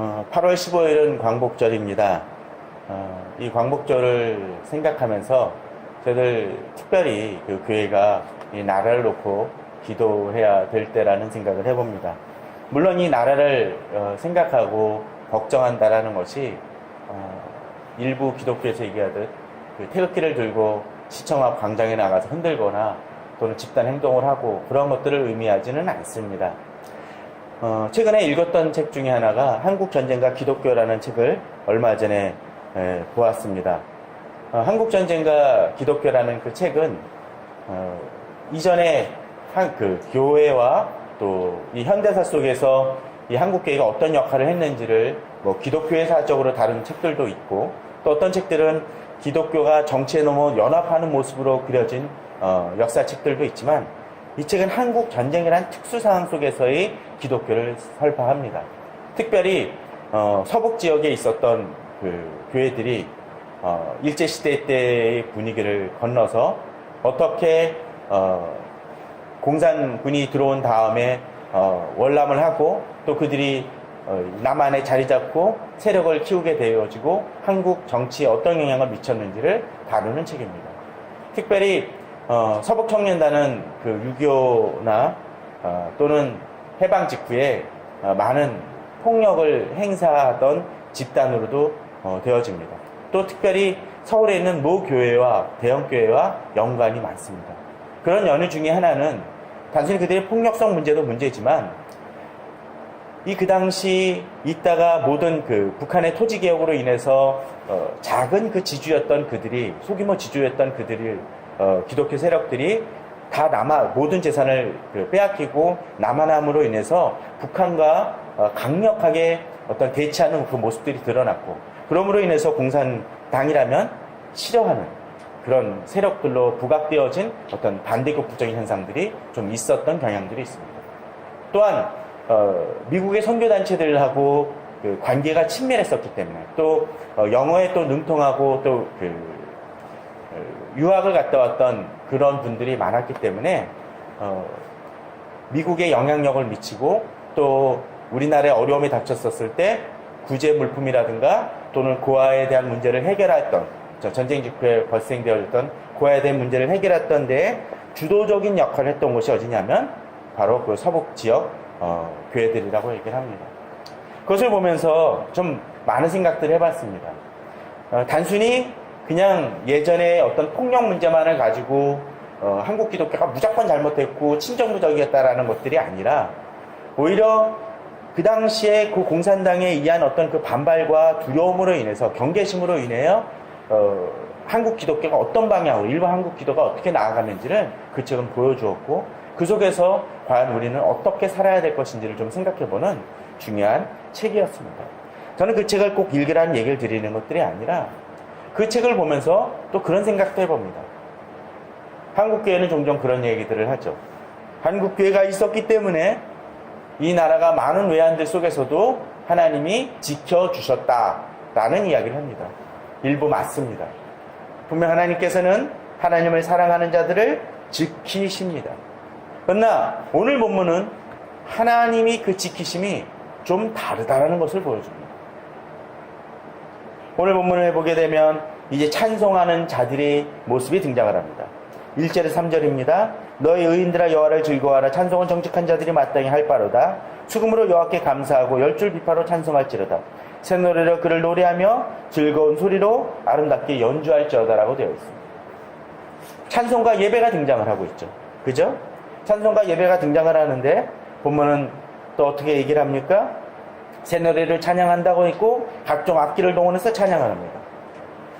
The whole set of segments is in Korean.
어, 8월 15일은 광복절입니다. 어, 이 광복절을 생각하면서 저희들 특별히 그 교회가 이 나라를 놓고 기도해야 될 때라는 생각을 해봅니다. 물론 이 나라를 어, 생각하고 걱정한다라는 것이 어, 일부 기독교에서 얘기하듯 그 태극기를 들고 시청 앞 광장에 나가서 흔들거나 또는 집단 행동을 하고 그런 것들을 의미하지는 않습니다. 어, 최근에 읽었던 책 중에 하나가 한국 전쟁과 기독교라는 책을 얼마 전에 에, 보았습니다. 어, 한국 전쟁과 기독교라는 그 책은 어, 이전에 한, 그 교회와 또 이 현대사 속에서 이 한국 교회가 어떤 역할을 했는지를 뭐 기독교회사적으로 다룬 책들도 있고 또 어떤 책들은 기독교가 정치에 너무 연합하는 모습으로 그려진 어, 역사책들도 있지만 이 책은 한국 전쟁이란 특수 상황 속에서의 기독교를 설파합니다. 특별히 어, 서북 지역에 있었던 그 교회들이 어, 일제 시대 때의 분위기를 건너서 어떻게 어, 공산군이 들어온 다음에 어, 월남을 하고 또 그들이 어, 남한에 자리 잡고 세력을 키우게 되어지고 한국 정치에 어떤 영향을 미쳤는지를 다루는 책입니다. 특별히 어, 서북 청년단은 그 6.25나 어, 또는 해방 직후에 어, 많은 폭력을 행사하던 집단으로도 어, 되어집니다. 또 특별히 서울에 있는 모 교회와 대형 교회와 연관이 많습니다. 그런 연유 중에 하나는 단순히 그들의 폭력성 문제도 문제지만 이 그 당시 있다가 모든 그 북한의 토지 개혁으로 인해서 어, 작은 그 지주였던 그들이 소규모 지주였던 그들이 어, 기독교 세력들이 다 남아 모든 재산을 그 빼앗기고 남한함으로 인해서 북한과 어, 강력하게 어떤 대치하는 그 모습들이 드러났고 그러므로 인해서 공산당이라면 싫어하는 그런 세력들로 부각되어진 어떤 반대국부적인 현상들이 좀 있었던 경향들이 있습니다. 또한 어, 미국의 선교단체들하고 그 관계가 친밀했었기 때문에 또 어, 영어에 또 능통하고 또그 어, 유학을 갔다 왔던 그런 분들이 많았기 때문에 어, 미국에 영향력을 미치고 또 우리나라에 어려움이 닥쳤었을 때 구제 물품이라든가 또는 고아에 대한 문제를 해결했던 저 전쟁 직후에 발생되었던 고아에 대한 문제를 해결했던 데에 주도적인 역할을 했던 곳이 어디냐면 바로 그 서북 지역 어, 교회들이라고 얘기를 합니다. 그것을 보면서 좀 많은 생각들을 해봤습니다. 어, 단순히 그냥 예전에 어떤 폭력 문제만을 가지고 어, 한국 기독교가 무조건 잘못했고 친정부적이었다라는 것들이 아니라 오히려 그 당시에 그 공산당에 의한 어떤 그 반발과 두려움으로 인해서 경계심으로 인해요 어, 한국 기독교가 어떤 방향으로 일본 한국 기도가 어떻게 나아가는지를 그 책은 보여주었고 그 속에서 과연 우리는 어떻게 살아야 될 것인지를 좀 생각해보는 중요한 책이었습니다. 저는 그 책을 꼭 읽으라는 얘기를 드리는 것들이 아니라 그 책을 보면서 또 그런 생각도 해봅니다. 한국교회는 종종 그런 얘기들을 하죠. 한국교회가 있었기 때문에 이 나라가 많은 외환들 속에서도 하나님이 지켜주셨다라는 이야기를 합니다. 일부 맞습니다. 분명 하나님께서는 하나님을 사랑하는 자들을 지키십니다. 그러나 오늘 본문은 하나님이 그 지키심이 좀 다르다라는 것을 보여줍니다. 오늘 본문을 보게 되면 이제 찬송하는 자들의 모습이 등장을 합니다. 1절에 3절입니다. 너희 의인들아 여호와를 즐거워하라 찬송은 정직한 자들이 마땅히 할 바로다. 수금으로 여호와께 감사하고 열줄 비파로 찬송할지로다. 새 노래로 그를 노래하며 즐거운 소리로 아름답게 연주할지어다라고 되어 있습니다. 찬송과 예배가 등장을 하고 있죠. 그죠? 찬송과 예배가 등장을 하는데 본문은 또 어떻게 얘기를 합니까? 새 노래를 찬양한다고 했고 각종 악기를 동원해서 찬양을 합니다.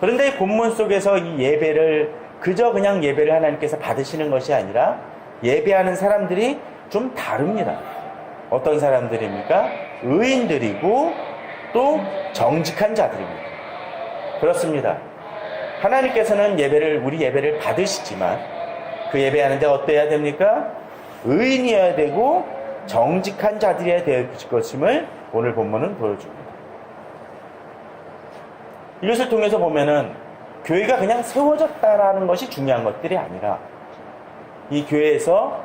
그런데 본문 속에서 이 예배를 그저 그냥 예배를 하나님께서 받으시는 것이 아니라 예배하는 사람들이 좀 다릅니다. 어떤 사람들입니까? 의인들이고 또 정직한 자들입니다. 그렇습니다. 하나님께서는 예배를 우리 예배를 받으시지만 그 예배하는데 어때야 됩니까? 의인이어야 되고 정직한 자들이어야 될 것임을 오늘 본문은 보여줍니다. 이것을 통해서 보면은 교회가 그냥 세워졌다라는 것이 중요한 것들이 아니라 이 교회에서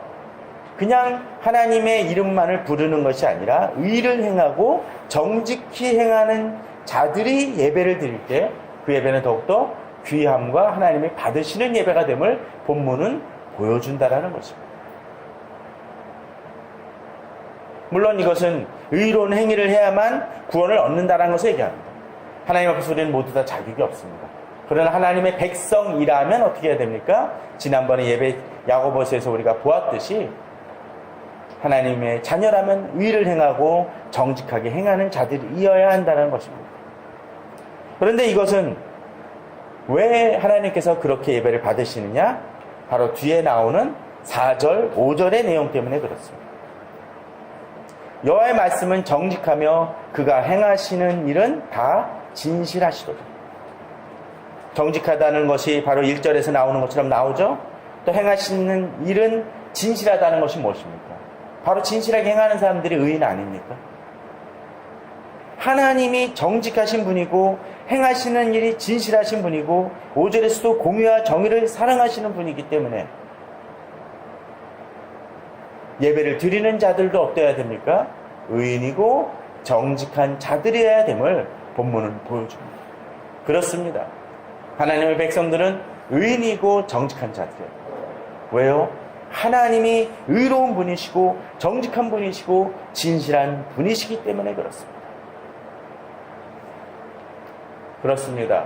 그냥 하나님의 이름만을 부르는 것이 아니라 의를 행하고 정직히 행하는 자들이 예배를 드릴 때 그 예배는 더욱더 귀함과 하나님이 받으시는 예배가 됨을 본문은 보여준다라는 것입니다. 물론 이것은 의로운 행위를 해야만 구원을 얻는다라는 것을 얘기합니다. 하나님 앞에서 우리는 모두 다 자격이 없습니다. 그러나 하나님의 백성이라면 어떻게 해야 됩니까? 지난번에 예배 야고보서에서 우리가 보았듯이 하나님의 자녀라면 의를 행하고 정직하게 행하는 자들이어야 한다는 것입니다. 그런데 이것은 왜 하나님께서 그렇게 예배를 받으시느냐? 바로 뒤에 나오는 4절, 5절의 내용 때문에 그렇습니다. 여호와의 말씀은 정직하며 그가 행하시는 일은 다 진실하시도다. 정직하다는 것이 바로 1절에서 나오는 것처럼 나오죠? 또 행하시는 일은 진실하다는 것이 무엇입니까? 바로 진실하게 행하는 사람들이 의인 아닙니까? 하나님이 정직하신 분이고 행하시는 일이 진실하신 분이고 5절에서도 공의와 정의를 사랑하시는 분이기 때문에 예배를 드리는 자들도 어때야 됩니까? 의인이고 정직한 자들이어야 됨을 본문은 보여줍니다. 그렇습니다. 하나님의 백성들은 의인이고 정직한 자들이에요. 왜요? 하나님이 의로운 분이시고 정직한 분이시고 진실한 분이시기 때문에 그렇습니다. 그렇습니다.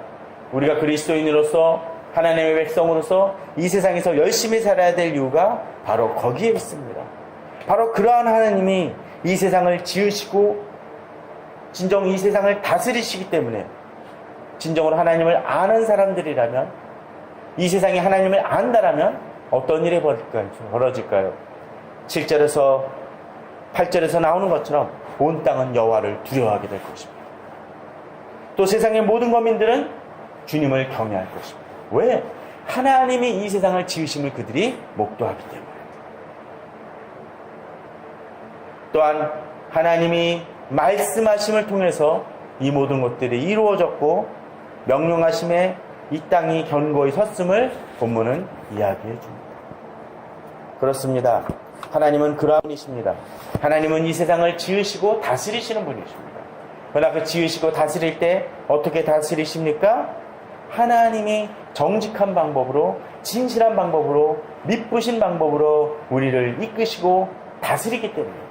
우리가 그리스도인으로서 하나님의 백성으로서 이 세상에서 열심히 살아야 될 이유가 바로 거기에 있습니다. 바로 그러한 하나님이 이 세상을 지으시고 진정 이 세상을 다스리시기 때문에 진정으로 하나님을 아는 사람들이라면 이 세상이 하나님을 안다라면 어떤 일이 벌어질까요? 7절에서 8절에서 나오는 것처럼 온 땅은 여호와를 두려워하게 될 것입니다. 또 세상의 모든 거민들은 주님을 경외할 것입니다. 왜? 하나님이 이 세상을 지으심을 그들이 목도하기 때문에. 또한 하나님이 말씀하심을 통해서 이 모든 것들이 이루어졌고 명령하심에 이 땅이 견고히 섰음을 본문은 이야기해 줍니다. 그렇습니다. 하나님은 그러한 분이십니다. 하나님은 이 세상을 지으시고 다스리시는 분이십니다. 그러나 그 지으시고 다스릴 때 어떻게 다스리십니까? 하나님이 정직한 방법으로, 진실한 방법으로, 미쁘신 방법으로 우리를 이끄시고 다스리기 때문에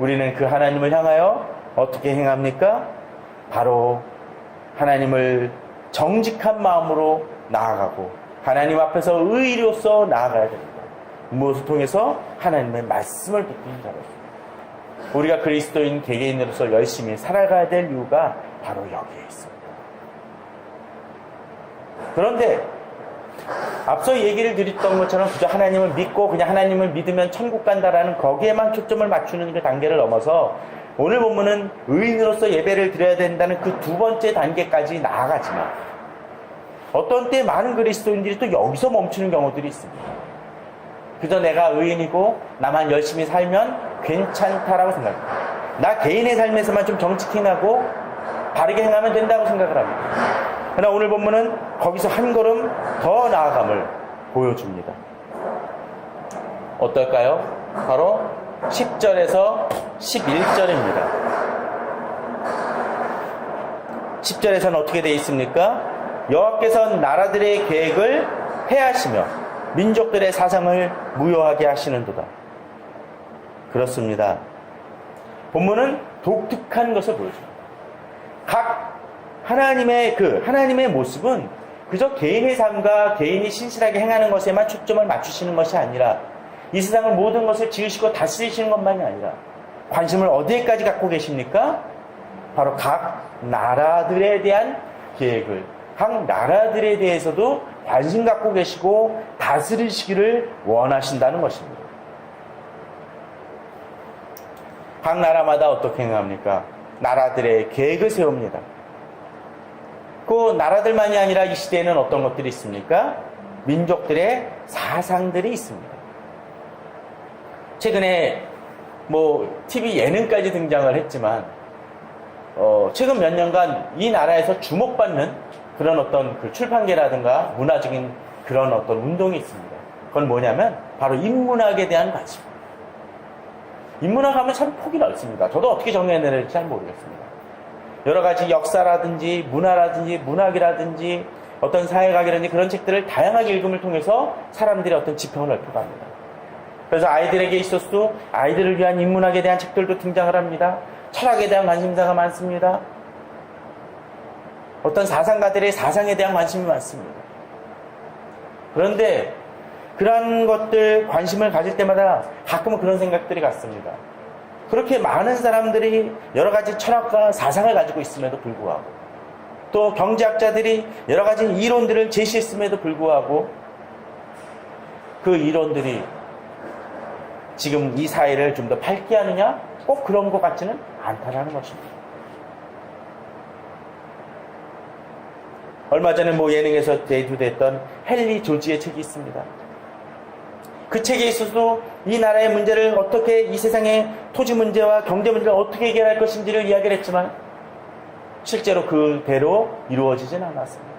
우리는 그 하나님을 향하여 어떻게 행합니까? 바로 하나님을 정직한 마음으로 나아가고 하나님 앞에서 의로서 나아가야 됩니다. 무엇을 통해서 하나님의 말씀을 듣는 자로서 우리가 그리스도인 개개인으로서 열심히 살아가야 될 이유가 바로 여기에 있습니다. 그런데 앞서 얘기를 드렸던 것처럼 그저 하나님을 믿고 그냥 하나님을 믿으면 천국 간다라는 거기에만 초점을 맞추는 그 단계를 넘어서 오늘 본문은 의인으로서 예배를 드려야 된다는 그 두 번째 단계까지 나아가지만 어떤 때 많은 그리스도인들이 또 여기서 멈추는 경우들이 있습니다. 그저 내가 의인이고 나만 열심히 살면 괜찮다라고 생각합니다. 나 개인의 삶에서만 좀 정직행하고 바르게 행하면 된다고 생각을 합니다. 그러나 오늘 본문은 거기서 한 걸음 더 나아감을 보여줍니다. 어떨까요? 바로 10절에서 11절입니다. 10절에서는 어떻게 되어 있습니까? 여호와께서는 나라들의 계획을 해하시며 민족들의 사상을 무효하게 하시는도다. 그렇습니다. 본문은 독특한 것을 보여줍니다. 각 하나님의 그 하나님의 모습은 그저 개인의 삶과 개인이 신실하게 행하는 것에만 초점을 맞추시는 것이 아니라 이 세상을 모든 것을 지으시고 다스리시는 것만이 아니라 관심을 어디에까지 갖고 계십니까? 바로 각 나라들에 대한 계획을 각 나라들에 대해서도 관심 갖고 계시고 다스리시기를 원하신다는 것입니다. 각 나라마다 어떻게 행합니까? 나라들의 계획을 세웁니다. 그 나라들만이 아니라 이 시대에는 어떤 것들이 있습니까? 민족들의 사상들이 있습니다. 최근에 뭐 TV 예능까지 등장을 했지만 어, 최근 몇 년간 이 나라에서 주목받는 그런 어떤 그 출판계라든가 문화적인 그런 어떤 운동이 있습니다. 그건 뭐냐면 바로 인문학에 대한 관심입니다. 인문학 하면 참 폭이 넓습니다. 저도 어떻게 정해야 될지 잘 모르겠습니다. 여러 가지 역사라든지 문화라든지 문학이라든지 어떤 사회학이라든지 그런 책들을 다양하게 읽음을 통해서 사람들의 어떤 지평을 넓혀갑니다. 그래서 아이들에게 있어서도 아이들을 위한 인문학에 대한 책들도 등장을 합니다. 철학에 대한 관심사가 많습니다. 어떤 사상가들의 사상에 대한 관심이 많습니다. 그런데 그러한 것들 관심을 가질 때마다 가끔은 그런 생각들이 같습니다. 그렇게 많은 사람들이 여러 가지 철학과 사상을 가지고 있음에도 불구하고 또 경제학자들이 여러 가지 이론들을 제시했음에도 불구하고 그 이론들이 지금 이 사회를 좀 더 밝게 하느냐? 꼭 그런 것 같지는 않다라는 것입니다. 얼마 전에 뭐 예능에서 대두됐던 헨리 조지의 책이 있습니다. 그 책에 있어서도 이 나라의 문제를 어떻게 이 세상의 토지 문제와 경제 문제를 어떻게 해결할 것인지를 이야기를 했지만 실제로 그대로 이루어지진 않았습니다.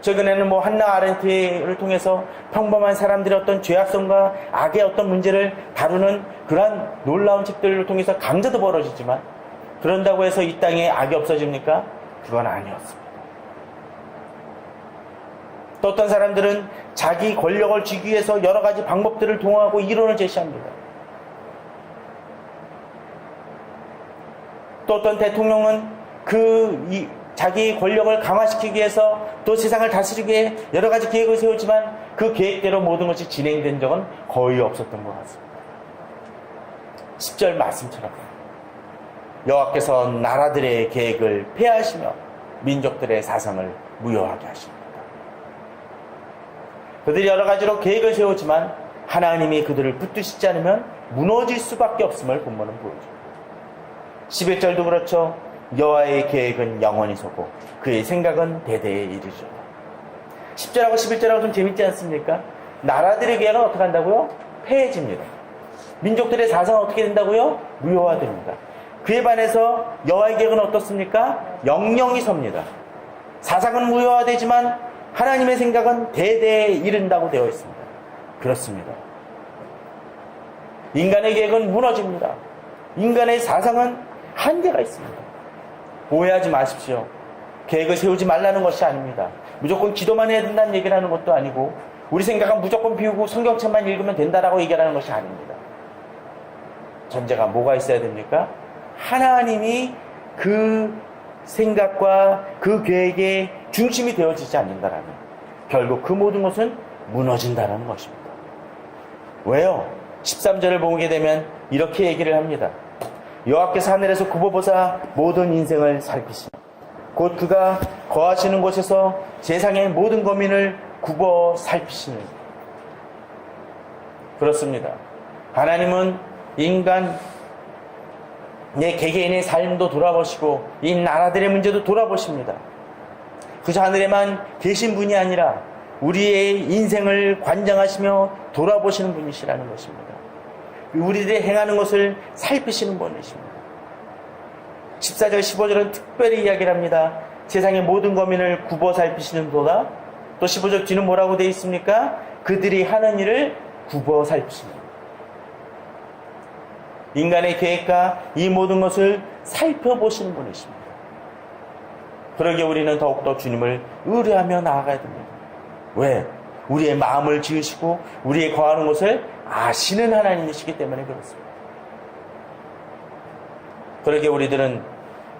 최근에는 뭐 한나 아렌트를 통해서 평범한 사람들의 어떤 죄악성과 악의 어떤 문제를 다루는 그러한 놀라운 책들을 통해서 강제도 벌어지지만 그런다고 해서 이 땅에 악이 없어집니까? 그건 아니었습니다. 또 어떤 사람들은 자기 권력을 쥐기 위해서 여러 가지 방법들을 동원하고 이론을 제시합니다. 또 어떤 대통령은 그 이- 자기 권력을 강화시키기 위해서 또 세상을 다스리기 위해 여러 가지 계획을 세우지만 그 계획대로 모든 것이 진행된 적은 거의 없었던 것 같습니다. 10절 말씀처럼 여호와께서 나라들의 계획을 폐하시며 민족들의 사상을 무효하게 하십니다. 그들이 여러 가지로 계획을 세우지만 하나님이 그들을 붙드시지 않으면 무너질 수밖에 없음을 본문은 보여줍니다. 11절도 그렇죠. 여호와의 계획은 영원히 서고 그의 생각은 대대에 이르죠. 10절하고 11절하고 좀 재밌지 않습니까? 나라들의 계획은 어떻게 한다고요? 폐해집니다. 민족들의 사상은 어떻게 된다고요? 무효화됩니다. 그에 반해서 여호와의 계획은 어떻습니까? 영영이 섭니다. 사상은 무효화되지만 하나님의 생각은 대대에 이른다고 되어 있습니다. 그렇습니다. 인간의 계획은 무너집니다. 인간의 사상은 한계가 있습니다. 오해하지 마십시오. 계획을 세우지 말라는 것이 아닙니다. 무조건 기도만 해야 된다는 얘기를 하는 것도 아니고 우리 생각은 무조건 비우고 성경책만 읽으면 된다라고 얘기하는 것이 아닙니다. 전제가 뭐가 있어야 됩니까? 하나님이 그 생각과 그 계획의 중심이 되어지지 않는다라면 결국 그 모든 것은 무너진다는 것입니다. 왜요? 13절을 보게 되면 이렇게 얘기를 합니다. 여호와께서 하늘에서 굽어보사 모든 인생을 살피시며 곧 그가 거하시는 곳에서 세상의 모든 거민을 굽어 살피시는 그렇습니다. 하나님은 인간 내 개개인의 삶도 돌아보시고 이 나라들의 문제도 돌아보십니다. 그저 하늘에만 계신 분이 아니라 우리의 인생을 관장하시며 돌아보시는 분이시라는 것입니다. 우리들이 행하는 것을 살피시는 분이십니다. 14절, 15절은 특별히 이야기를 합니다. 세상의 모든 거민을 굽어 살피시는 도다. 또 15절 뒤는 뭐라고 되어 있습니까? 그들이 하는 일을 굽어 살피십니다. 인간의 계획과 이 모든 것을 살펴보시는 분이십니다. 그러기에 우리는 더욱더 주님을 의뢰하며 나아가야 됩니다. 왜? 우리의 마음을 지으시고 우리의 거하는 곳을 아시는 하나님이시기 때문에 그렇습니다. 그러기에 우리들은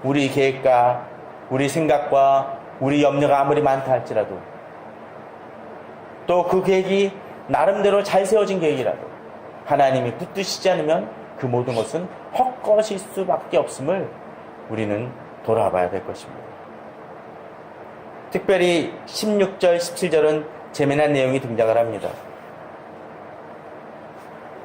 우리 계획과 우리 생각과 우리 염려가 아무리 많다 할지라도 또 그 계획이 나름대로 잘 세워진 계획이라도 하나님이 붙드시지 않으면 그 모든 것은 헛것일 수밖에 없음을 우리는 돌아봐야 될 것입니다. 특별히 16절, 17절은 재미난 내용이 등장을 합니다.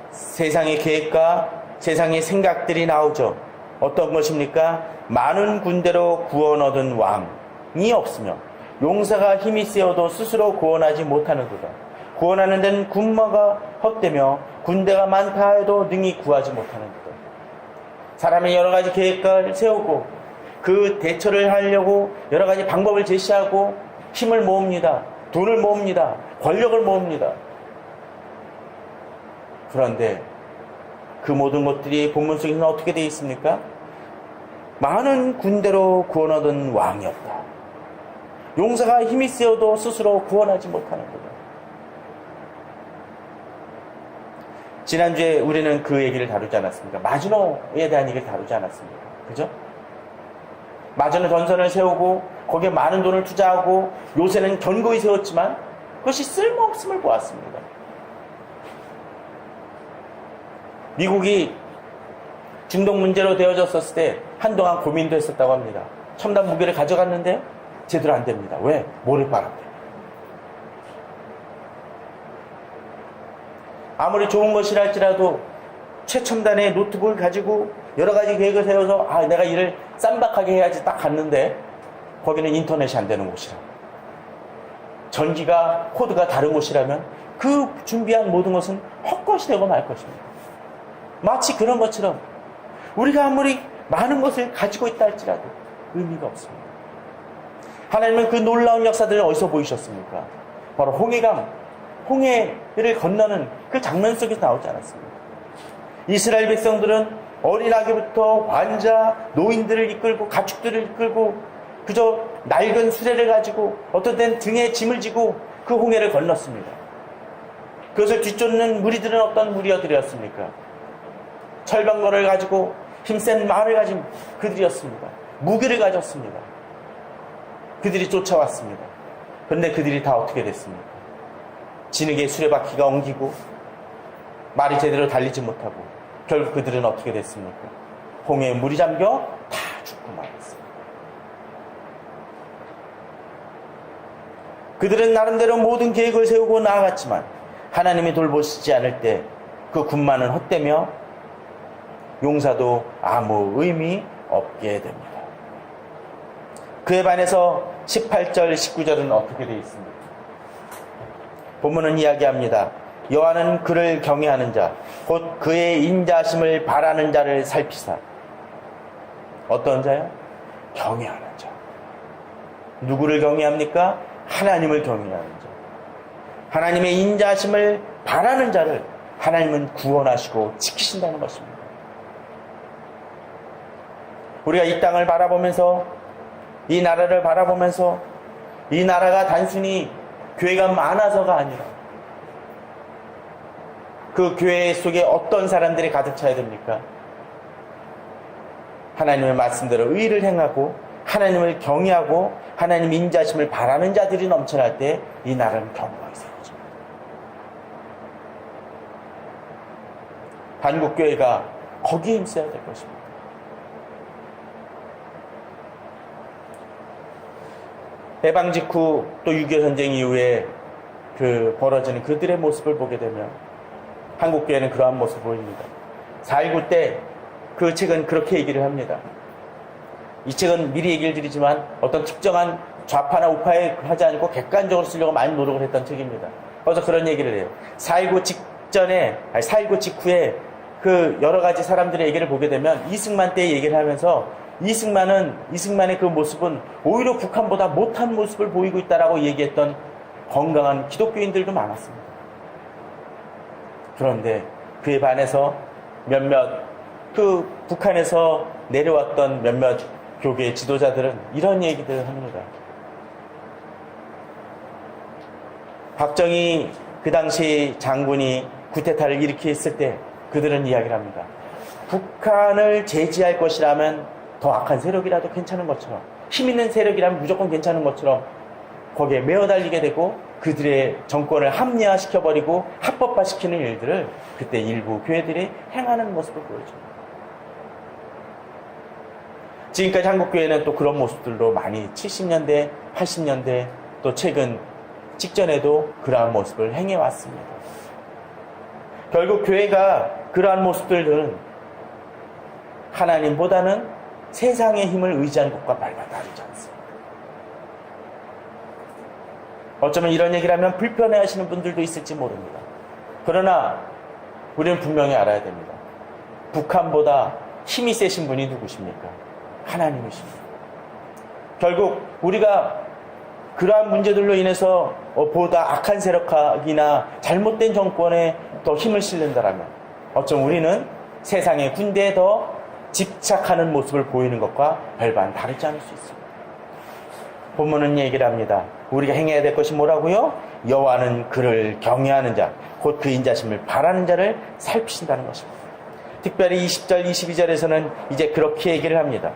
세상의 계획과 세상의 생각들이 나오죠. 어떤 것입니까? 많은 군대로 구원 얻은 왕이 없으며 용사가 힘이 세어도 스스로 구원하지 못하는도다. 구원하는 데는 군마가 헛되며 군대가 많다 해도 능히 구하지 못하는도다. 사람이 여러 가지 계획을 세우고 그 대처를 하려고 여러 가지 방법을 제시하고 힘을 모읍니다. 돈을 모읍니다. 권력을 모읍니다. 그런데 그 모든 것들이 본문 속에서는 어떻게 되어 있습니까? 많은 군대로 구원 얻은 왕이었다. 용사가 힘이 세어도 스스로 구원하지 못하는 거다. 지난주에 우리는 그 얘기를 다루지 않았습니까? 마지노에 대한 얘기를 다루지 않았습니까? 그죠? 마지노 전선을 세우고 거기에 많은 돈을 투자하고 요새는 견고히 세웠지만 그것이 쓸모없음을 보았습니다. 미국이 중동 문제로 되어졌었을 때 한동안 고민도 했었다고 합니다. 첨단 무기를 가져갔는데 제대로 안 됩니다. 왜? 모래바람 때문에. 아무리 좋은 것이라 할지라도 최첨단의 노트북을 가지고 여러 가지 계획을 세워서 아 내가 일을 쌈박하게 해야지 딱 갔는데 거기는 인터넷이 안 되는 곳이라 전기가 코드가 다른 곳이라면 그 준비한 모든 것은 헛것이 되고 말 것입니다. 마치 그런 것처럼 우리가 아무리 많은 것을 가지고 있다 할지라도 의미가 없습니다. 하나님은 그 놀라운 역사들을 어디서 보이셨습니까? 바로 홍해강, 홍해를 건너는 그 장면 속에서 나오지 않았습니까? 이스라엘 백성들은 어린아기부터 환자, 노인들을 이끌고 가축들을 이끌고 그저 낡은 수레를 가지고 어떤 때는 등에 짐을 지고 그 홍해를 건넜습니다. 그것을 뒤쫓는 무리들은 어떤 무리들이었습니까? 철방거를 가지고 힘센 말을 가진 그들이었습니다. 무기를 가졌습니다. 그들이 쫓아왔습니다. 그런데 그들이 다 어떻게 됐습니까? 진흙에 수레바퀴가 엉기고 말이 제대로 달리지 못하고 결국 그들은 어떻게 됐습니까? 홍해에 물이 잠겨 다 죽고 말았습니다. 그들은 나름대로 모든 계획을 세우고 나아갔지만 하나님이 돌보시지 않을 때 그 군만은 헛되며 용사도 아무 의미 없게 됩니다. 그에 반해서 18절, 19절은 어떻게 되어 있습니까? 본문은 이야기합니다. 여호와는 그를 경외하는 자, 곧 그의 인자심을 바라는 자를 살피사. 어떤 자요? 경외하는 자. 누구를 경외합니까? 하나님을 경외하는 자. 하나님의 인자심을 바라는 자를 하나님은 구원하시고 지키신다는 것입니다. 우리가 이 땅을 바라보면서 이 나라를 바라보면서 이 나라가 단순히 교회가 많아서가 아니라 그 교회 속에 어떤 사람들이 가득 차야 됩니까? 하나님의 말씀대로 의를 행하고 하나님을 경외하고 하나님 인자심을 바라는 자들이 넘쳐날 때 이 나라는 경고가 세워집니다. 한국교회가 거기에 힘써야 될 것입니다. 해방 직후 또 6.25 전쟁 이후에 그 벌어지는 그들의 모습을 보게 되면 한국교회는 그러한 모습을 보입니다. 4.19 때 그 책은 그렇게 얘기를 합니다. 이 책은 미리 얘기를 드리지만 어떤 특정한 좌파나 우파에 하지 않고 객관적으로 쓰려고 많이 노력을 했던 책입니다. 그래서 그런 얘기를 해요. 4.19 직전에, 아니 4.19 직후에 그 여러 가지 사람들의 얘기를 보게 되면 이승만 때 얘기를 하면서 이승만은 이승만의 그 모습은 오히려 북한보다 못한 모습을 보이고 있다라고 얘기했던 건강한 기독교인들도 많았습니다. 그런데 그에 반해서 몇몇 그 북한에서 내려왔던 몇몇 교계 지도자들은 이런 얘기들을 합니다. 박정희 그 당시 장군이 구테타를 일으켰을 때 그들은 이야기를 합니다. 북한을 제지할 것이라면 더 악한 세력이라도 괜찮은 것처럼 힘 있는 세력이라면 무조건 괜찮은 것처럼 거기에 매어 달리게 되고 그들의 정권을 합리화시켜버리고 합법화시키는 일들을 그때 일부 교회들이 행하는 모습을 보여줍니다. 지금까지 한국교회는 또 그런 모습들로 많이 70년대, 80년대 또 최근 직전에도 그러한 모습을 행해왔습니다. 결국 교회가 그러한 모습들은 하나님보다는 세상의 힘을 의지하는 것과 말과 다르지 않습니다. 어쩌면 이런 얘기를 하면 불편해 하시는 분들도 있을지 모릅니다. 그러나 우리는 분명히 알아야 됩니다. 북한보다 힘이 세신 분이 누구십니까? 하나님이십니다. 결국 우리가 그러한 문제들로 인해서 어, 보다 악한 세력이나 잘못된 정권에 더 힘을 실는다라면 어쩜 우리는 세상의 군대에 더 집착하는 모습을 보이는 것과 별반 다르지 않을 수 있습니다. 본문은 얘기를 합니다. 우리가 행해야 될 것이 뭐라고요? 여호와는 그를 경외하는 자, 곧 그 인자심을 바라는 자를 살피신다는 것입니다. 특별히 20절, 22절에서는 이제 그렇게 얘기를 합니다.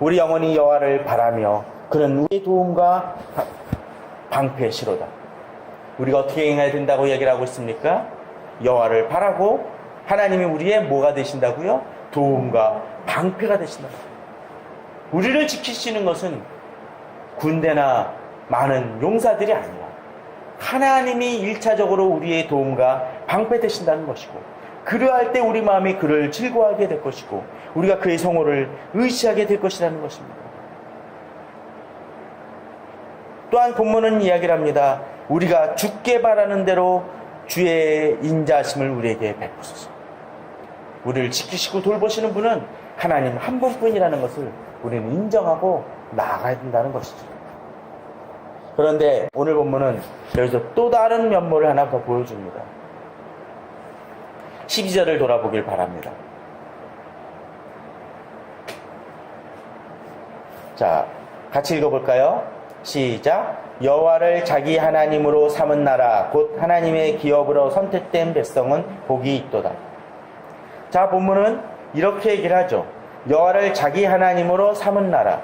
우리 영혼이 여호와를 바라며 그는 우리의 도움과 바- 방패의 시로다. 우리가 어떻게 행해야 된다고 얘기를 하고 있습니까? 여호와를 바라고 하나님이 우리의 뭐가 되신다고요? 도움과 방패가 되신다. 우리를 지키시는 것은 군대나 많은 용사들이 아니라 하나님이 일차적으로 우리의 도움과 방패 되신다는 것이고 그러할 때 우리 마음이 그를 즐거워하게 될 것이고 우리가 그의 성호를 의시하게 될 것이라는 것입니다. 또한 본문은 이야기를 합니다. 우리가 죽게 바라는 대로 주의 인자심을 우리에게 베푸소서. 우리를 지키시고 돌보시는 분은 하나님 한 분뿐이라는 것을 우리는 인정하고 나아가야 된다는 것이죠. 그런데 오늘 본문은 여기서 또 다른 면모를 하나 더 보여줍니다. 12절을 돌아보길 바랍니다. 자, 같이 읽어볼까요? 시작. 여호와를 자기 하나님으로 삼은 나라, 곧 하나님의 기업으로 선택된 백성은 복이 있도다. 자, 본문은 이렇게 얘기를 하죠. 여호와를 자기 하나님으로 삼은 나라,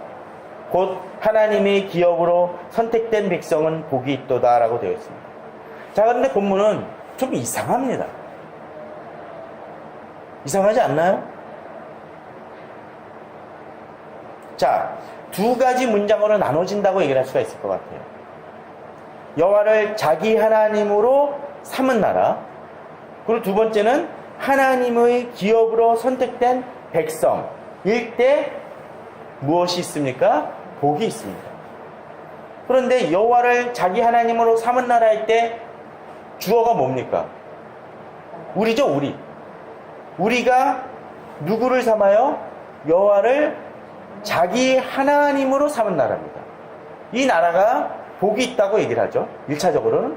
곧 하나님의 기업으로 선택된 백성은 복이 있도다라고 되어 있습니다. 자, 그런데 본문은 좀 이상합니다. 이상하지 않나요? 자, 두 가지 문장으로 나눠진다고 얘기를 할 수가 있을 것 같아요. 여호와를 자기 하나님으로 삼은 나라. 그리고 두 번째는 하나님의 기업으로 선택된 백성일 때 무엇이 있습니까? 복이 있습니다. 그런데 여호와를 자기 하나님으로 삼은 나라일 때 주어가 뭡니까? 우리죠, 우리. 우리가 누구를 삼아요? 여호와를 자기 하나님으로 삼은 나라입니다. 이 나라가 복이 있다고 얘기를 하죠. 1차적으로는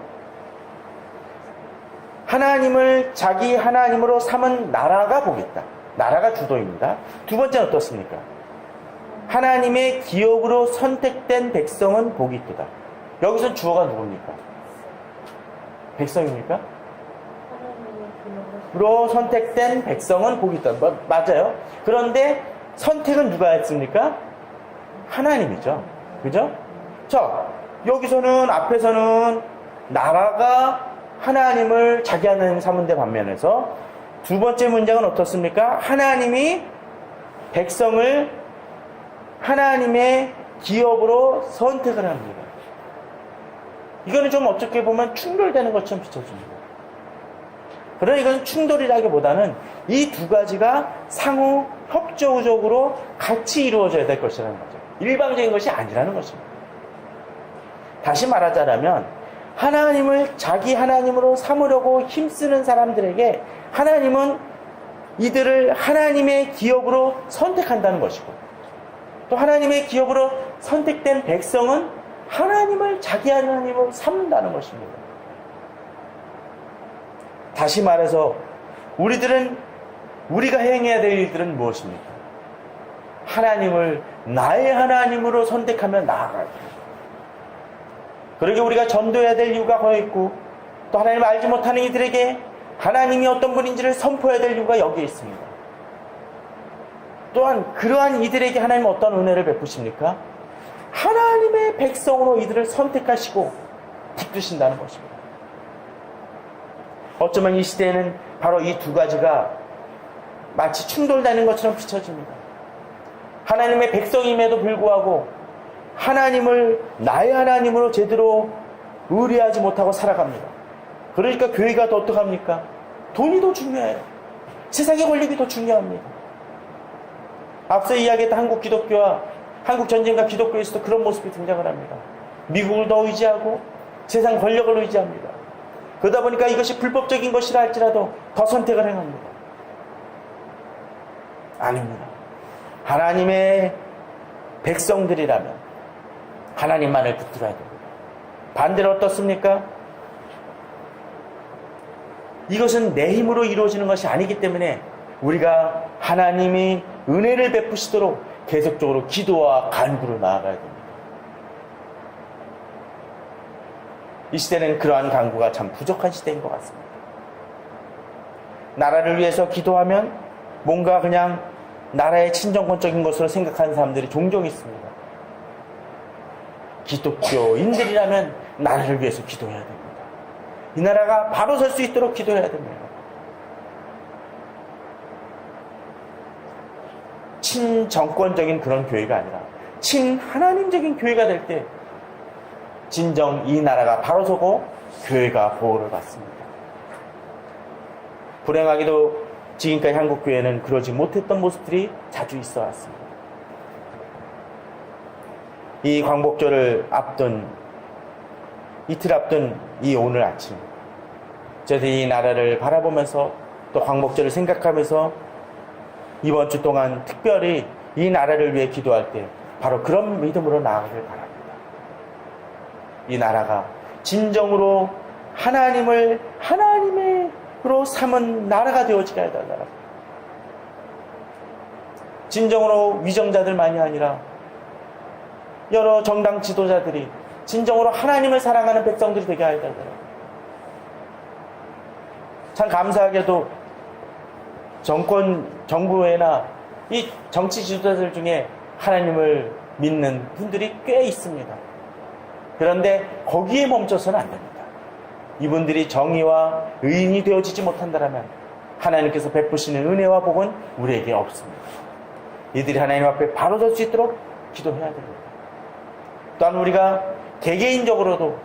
하나님을 자기 하나님으로 삼은 나라가 복이 있다. 나라가 주도입니다. 두 번째는 어떻습니까? 하나님의 기업으로 선택된 백성은 복이 있다. 여기서 주어가 누굽니까? 백성입니까? 로 선택된 백성은 복이 있다. 마- 맞아요. 그런데 선택은 누가 했습니까? 하나님이죠. 그죠? 자, 여기서는 앞에서는 나라가 하나님을 자기 하나님 삼은 데 반면에서 두 번째 문장은 어떻습니까? 하나님이 백성을 하나님의 기업으로 선택을 합니다. 이거는 좀 어떻게 보면 충돌되는 것처럼 비춰집니다. 그러나 이건 충돌이라기보다는 이 두 가지가 상호 협조적으로 같이 이루어져야 될 것이라는 거죠. 일방적인 것이 아니라는 것입니다. 다시 말하자면 하나님을 자기 하나님으로 삼으려고 힘쓰는 사람들에게 하나님은 이들을 하나님의 기업으로 선택한다는 것이고 또 하나님의 기업으로 선택된 백성은 하나님을 자기 하나님으로 삼는다는 것입니다. 다시 말해서 우리들은 우리가 행해야 될 일들은 무엇입니까? 하나님을 나의 하나님으로 선택하며 나아가야 돼요. 그러게 우리가 전도해야 될 이유가 거기 있고 또 하나님을 알지 못하는 이들에게 하나님이 어떤 분인지를 선포해야 될 이유가 여기에 있습니다. 또한 그러한 이들에게 하나님은 어떤 은혜를 베푸십니까? 하나님의 백성으로 이들을 선택하시고 붙드신다는 것입니다. 어쩌면 이 시대에는 바로 이 두 가지가 마치 충돌되는 것처럼 비춰집니다. 하나님의 백성임에도 불구하고 하나님을 나의 하나님으로 제대로 의뢰하지 못하고 살아갑니다. 그러니까 교회가 더 어떡합니까? 돈이 더 중요해요. 세상의 권력이 더 중요합니다. 앞서 이야기했던 한국 기독교와 한국 전쟁과 기독교에서도 그런 모습이 등장을 합니다. 미국을 더 의지하고 세상 권력을 의지합니다. 그러다 보니까 이것이 불법적인 것이라 할지라도 더 선택을 행합니다. 아닙니다. 하나님의 백성들이라면 하나님만을 붙들어야 됩니다. 반대로 어떻습니까? 이것은 내 힘으로 이루어지는 것이 아니기 때문에 우리가 하나님이 은혜를 베푸시도록 계속적으로 기도와 간구로 나아가야 됩니다. 이 시대는 그러한 간구가 참 부족한 시대인 것 같습니다. 나라를 위해서 기도하면 뭔가 그냥 나라의 친정권적인 것으로 생각하는 사람들이 종종 있습니다. 기독교인들이라면 나라를 위해서 기도해야 됩니다. 이 나라가 바로 설 수 있도록 기도해야 됩니다. 친정권적인 그런 교회가 아니라 친하나님적인 교회가 될 때 진정 이 나라가 바로 서고 교회가 보호를 받습니다. 불행하게도 지금까지 한국 교회는 그러지 못했던 모습들이 자주 있어 왔습니다. 이 광복절을 앞둔 이틀 앞둔 이 오늘 아침 저희들이 이 나라를 바라보면서 또 광복절을 생각하면서 이번 주 동안 특별히 이 나라를 위해 기도할 때 바로 그런 믿음으로 나아가길 바랍니다. 이 나라가 진정으로 하나님을 하나님으로 삼은 나라가 되어지게 해달라. 진정으로 위정자들만이 아니라 여러 정당 지도자들이 진정으로 하나님을 사랑하는 백성들이 되게 해달라. 참 감사하게도 정권, 정부에나 이 정치 지도자들 중에 하나님을 믿는 분들이 꽤 있습니다. 그런데 거기에 멈춰서는 안 됩니다. 이분들이 정의와 의인이 되어지지 못한다면 하나님께서 베푸시는 은혜와 복은 우리에게 없습니다. 이들이 하나님 앞에 바로 설 수 있도록 기도해야 됩니다. 또한 우리가 개개인적으로도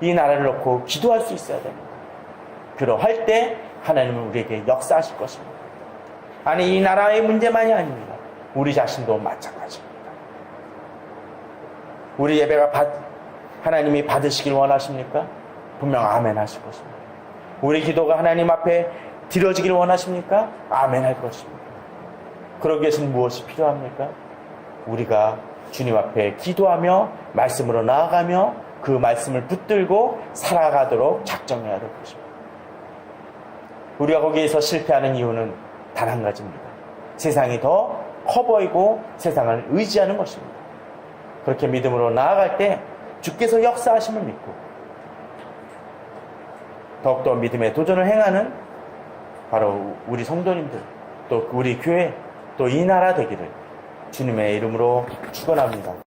이 나라를 놓고 기도할 수 있어야 됩니다. 그러할 때 하나님은 우리에게 역사하실 것입니다. 아니 이 나라의 문제만이 아닙니다. 우리 자신도 마찬가지입니다. 우리 예배가 받, 하나님이 받으시길 원하십니까? 분명 아멘 하실 것입니다. 우리 기도가 하나님 앞에 드려지길 원하십니까? 아멘 할 것입니다. 그러기 위해서는 무엇이 필요합니까? 우리가 주님 앞에 기도하며 말씀으로 나아가며 그 말씀을 붙들고 살아가도록 작정해야 될 것입니다. 우리가 거기에서 실패하는 이유는 단 한 가지입니다. 세상이 더 커 보이고 세상을 의지하는 것입니다. 그렇게 믿음으로 나아갈 때 주께서 역사하심을 믿고 더욱더 믿음의 도전을 행하는 바로 우리 성도님들 또 우리 교회 또 이 나라 되기를 주님의 이름으로 축원합니다.